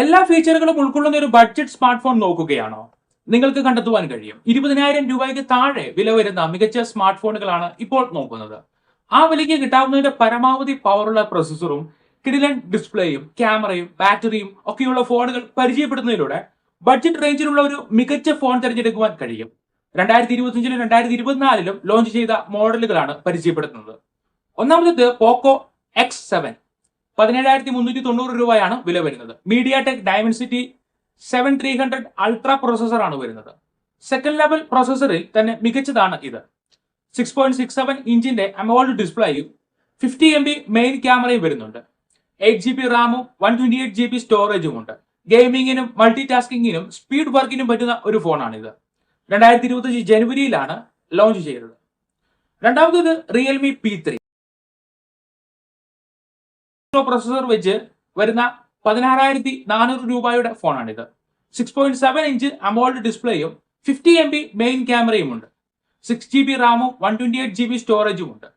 എല്ലാ ഫീച്ചറുകളും ഉൾക്കൊള്ളുന്ന ഒരു ബഡ്ജറ്റ് സ്മാർട്ട് ഫോൺ നോക്കുകയാണോ? നിങ്ങൾക്ക് കണ്ടെത്തുവാൻ കഴിയും. ഇരുപതിനായിരം രൂപയ്ക്ക് താഴെ വില വരുന്ന മികച്ച സ്മാർട്ട് ഫോണുകളാണ് ഇപ്പോൾ നോക്കുന്നത്. ആ വിലയ്ക്ക് കിട്ടാവുന്നതിന്റെ പരമാവധി പവറുള്ള പ്രൊസസ്സറും കിഡിലൻ ഡിസ്പ്ലേയും ക്യാമറയും ബാറ്ററിയും ഒക്കെയുള്ള ഫോണുകൾ പരിചയപ്പെടുന്നതിലൂടെ ബഡ്ജറ്റ് റേഞ്ചിലുള്ള ഒരു മികച്ച ഫോൺ തിരഞ്ഞെടുക്കുവാൻ കഴിയും. രണ്ടായിരത്തി ഇരുപത്തിയഞ്ചിലും രണ്ടായിരത്തി ഇരുപത്തിനാലിലും ലോഞ്ച് ചെയ്ത മോഡലുകളാണ് പരിചയപ്പെടുത്തുന്നത് ഒന്നാമത്തേത് പോക്കോ എക്സ് സെവൻ പതിനേഴായിരത്തി മുന്നൂറ്റി തൊണ്ണൂറ് രൂപയാണ് വില വരുന്നത്. MediaTek Dimensity seven three hundred ultra processor ആണ് വരുന്നത്. സെക്കൻഡ് ലെവൽ പ്രോസസറിൽ തന്നെ മികച്ചതാണ് ഇത്. സിക്സ് പോയിന്റ് സിക്സ് സെവൻ ഇഞ്ചിന്റെ അമോൾഡ് ഡിസ്പ്ലേയും ഫിഫ്റ്റി എം ബി മെയിൻ ക്യാമറയും വരുന്നുണ്ട്. എയ്റ്റ് ജി ബി റാമും one twenty eight G B സ്റ്റോറേജും ഉണ്ട്. ഗെയിമിങ്ങിനും മൾട്ടി ടാസ്കിങ്ങിനും സ്പീഡ് വർക്കിനും പറ്റുന്ന ഒരു ഫോണാണിത് രണ്ടായിരത്തി ഇരുപത്തി ജനുവരിയിലാണ് ലോഞ്ച് ചെയ്തത്. രണ്ടാമത്തത് റിയൽമി പി ത്രീ പ്രോസസർ വെച്ച് വരുന്ന പതിനാറായിരത്തി നാനൂറ് രൂപയുടെ ഫോണാണിത്. Six point seven inch AMOLED ഡിസ്പ്ലേയും fifty M B main ക്യാമറയും ഉണ്ട് സിക്സ് ജി ബി റാമും one twenty eight G B സ്റ്റോറേജും ഉണ്ട്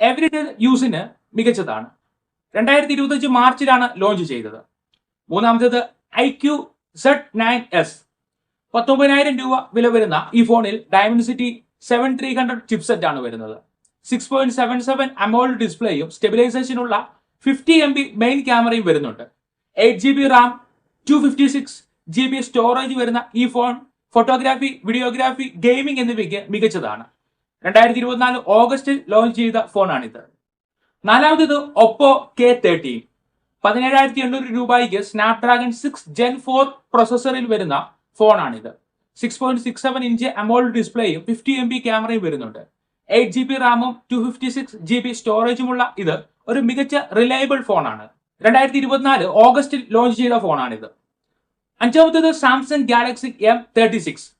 എവറിഡേ യൂസിന് മികച്ചതാണ്. രണ്ടായിരത്തി ഇരുപത്തഞ്ച് മാർച്ചിലാണ് ലോഞ്ച് ചെയ്തത്. മൂന്നാമത്തേത് I Q Z nine S പത്തൊമ്പതിനായിരം രൂപ വില വരുന്ന ഈ ഫോണിൽ Dimensity seven three hundred chipset ആണ് വരുന്നത്. Six point seven seven AMOLED ഡിസ്പ്ലേയും സ്റ്റെബിലൈസേഷനുള്ള ഫിഫ്റ്റി എം ബി മെയിൻ ക്യാമറയും വരുന്നുണ്ട്. Eight G B RAM two fifty six G B storage വരുന്ന ഈ ഫോൺ ഫോട്ടോഗ്രാഫി വീഡിയോഗ്രാഫി ഗെയിമിംഗ് എന്നിവയ്ക്ക് മികച്ചതാണ്. രണ്ടായിരത്തി ഇരുപത്തിനാല് ഓഗസ്റ്റിൽ ലോഞ്ച് ചെയ്ത ഫോണാണിത് നാലാമത്തേത് ഒപ്പോ കെ തേർട്ടീൻ പതിനേഴായിരത്തി എണ്ണൂറ് രൂപയ്ക്ക് സ്നാപ്ഡ്രാഗൺ സിക്സ് ജെൻ ഫോർ പ്രൊസസറിൽ വരുന്ന ഫോണാണിത് six point six seven inch AMOLED ഡിസ്പ്ലേയും fifty M B ക്യാമറയും വരുന്നുണ്ട്. എയ്റ്റ് ജി ബി റാമും two fifty six G B സ്റ്റോറേജുമുള്ള ഇത് ഒരു മികച്ച റിലയബിൾ ഫോണാണ്. രണ്ടായിരത്തി ഇരുപത്തിനാല് ഓഗസ്റ്റിൽ ലോഞ്ച് ചെയ്ത ഫോണാണിത്. അഞ്ചാമത്തേത് Samsung Galaxy M thirty six.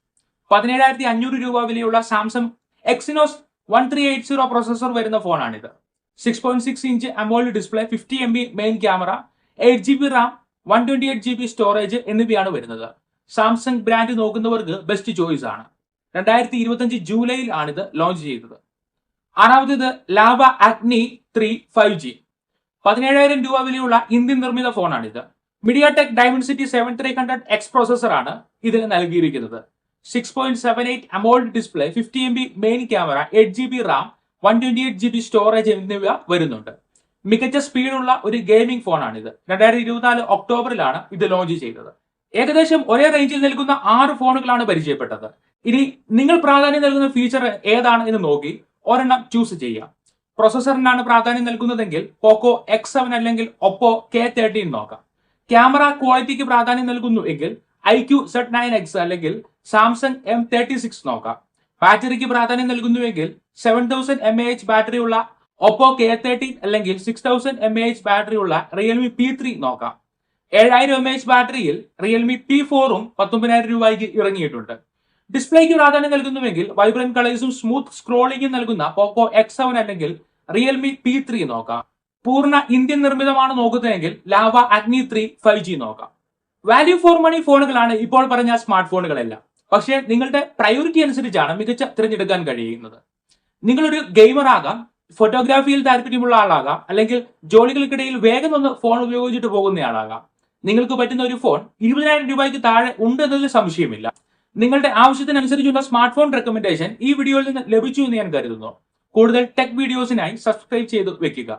പതിനേഴായിരത്തി അഞ്ഞൂറ് രൂപ വിലയുള്ള Samsung Exynos one three eight zero processor വരുന്ന ഫോണാണിത്. Six point six inch AMOLED display fifty M B main camera eight G B RAM one twenty eight G B storage എന്നിവയാണ് വരുന്നത്. Samsung brand നോക്കുന്നവർക്ക് best choice ആണ്. രണ്ടായിരത്തി ഇരുപത്തഞ്ച് ജൂലൈയിൽ ആണിത് launch ചെയ്തത്. ആറാമത്തേത് Lava Agni three five G പതിനേഴായിരം രൂപ വിലയുള്ള ഇന്ത്യൻ നിർമ്മിത ഫോണാണിത്. Tech Dimensity seven three hundred X processor ആണ് ഇതിന് നൽകിയിരിക്കുന്നത്. Six point seven eight AMOLED display fifty M P main camera eight G B RAM one twenty eight G B storage എന്നിവ വരുന്നുണ്ട്. മികച്ച സ്പീഡുള്ള ഒരു ഗെയിമിംഗ് ഫോണാണിത്. രണ്ടായിരത്തി ഇരുപത്തിനാല് ഒക്ടോബറിലാണ് ഇത് ലോഞ്ച് ചെയ്തത്. ഏകദേശം ഒരേ റേഞ്ചിൽ നൽകുന്ന ആറ് ഫോണുകളാണ് പരിചയപ്പെട്ടത്. ഇനി നിങ്ങൾ പ്രാധാന്യം നൽകുന്ന ഫീച്ചർ ഏതാണ് എന്ന് നോക്കി ഒരെണ്ണം ചൂസ് ചെയ്യാം. പ്രൊസസറിനാണ് പ്രാധാന്യം നൽകുന്നതെങ്കിൽ പോക്കോ എക്സ് സെവൻ അല്ലെങ്കിൽ ഒപ്പോ കെ തേർട്ടീൻ നോക്കാം. ക്യാമറ ക്വാളിറ്റിക്ക് പ്രാധാന്യം നൽകുന്നു എങ്കിൽ I Q Z nine X അല്ലെങ്കിൽ സാംസങ് എം തേർട്ടി സിക്സ് നോക്കാം. ബാറ്ററിക്ക് പ്രാധാന്യം നൽകുന്നുവെങ്കിൽ seven thousand M A H battery ഉള്ള ഒപ്പോ കെ തേർട്ടീൻ അല്ലെങ്കിൽ six thousand M A H battery ഉള്ള റിയൽമി പി ത്രീ നോക്കാം. ഏഴായിരം എം എ എച്ച് ബാറ്ററിയിൽ റിയൽമി പി ഫോറും പത്തൊമ്പതിനായിരം രൂപയ്ക്ക് ഇറങ്ങിയിട്ടുണ്ട്. ഡിസ്പ്ലേക്ക് പ്രാധാന്യം നൽകുന്നുവെങ്കിൽ വൈബ്രന്റ് കളേഴ്സും സ്മൂത്ത് സ്ക്രോളിംഗും നൽകുന്ന പോക്കോ എക്സ് സെവൻ അല്ലെങ്കിൽ റിയൽമി പി ത്രീ നോക്കാം. പൂർണ ഇന്ത്യൻ നിർമ്മിതമാണ് നോക്കുന്നതെങ്കിൽ Lava Agni three five G നോക്കാം. വാല്യൂ ഫോർ മണി ഫോണുകളാണ് ഇപ്പോൾ പറഞ്ഞ സ്മാർട്ട് ഫോണുകളെല്ലാം പക്ഷേ നിങ്ങളുടെ പ്രയോറിറ്റി അനുസരിച്ചാണ് മികച്ച തിരഞ്ഞെടുക്കാൻ കഴിയുന്നത്. നിങ്ങളൊരു ഗെയിമർ ആകാം ഫോട്ടോഗ്രാഫിയിൽ താല്പര്യമുള്ള ആളാകാം അല്ലെങ്കിൽ ജോലികൾക്കിടയിൽ വേഗം ഒന്ന് ഫോൺ ഉപയോഗിച്ചിട്ട് പോകുന്നയാളാകാം നിങ്ങൾക്ക് പറ്റുന്ന ഒരു ഫോൺ ഇരുപതിനായിരം രൂപയ്ക്ക് താഴെ ഉണ്ട് എന്നതിൽ സംശയമില്ല. നിങ്ങളുടെ ആവശ്യത്തിനനുസരിച്ചുള്ള സ്മാർട്ട് ഫോൺ റെക്കമെൻഡേഷൻ ഈ വീഡിയോയിൽ നിന്ന് ലഭിച്ചു എന്ന് ഞാൻ കരുതുന്നു. കൂടുതൽ ടെക് വീഡിയോസിനായി സബ്സ്ക്രൈബ് ചെയ്ത് വെക്കുക.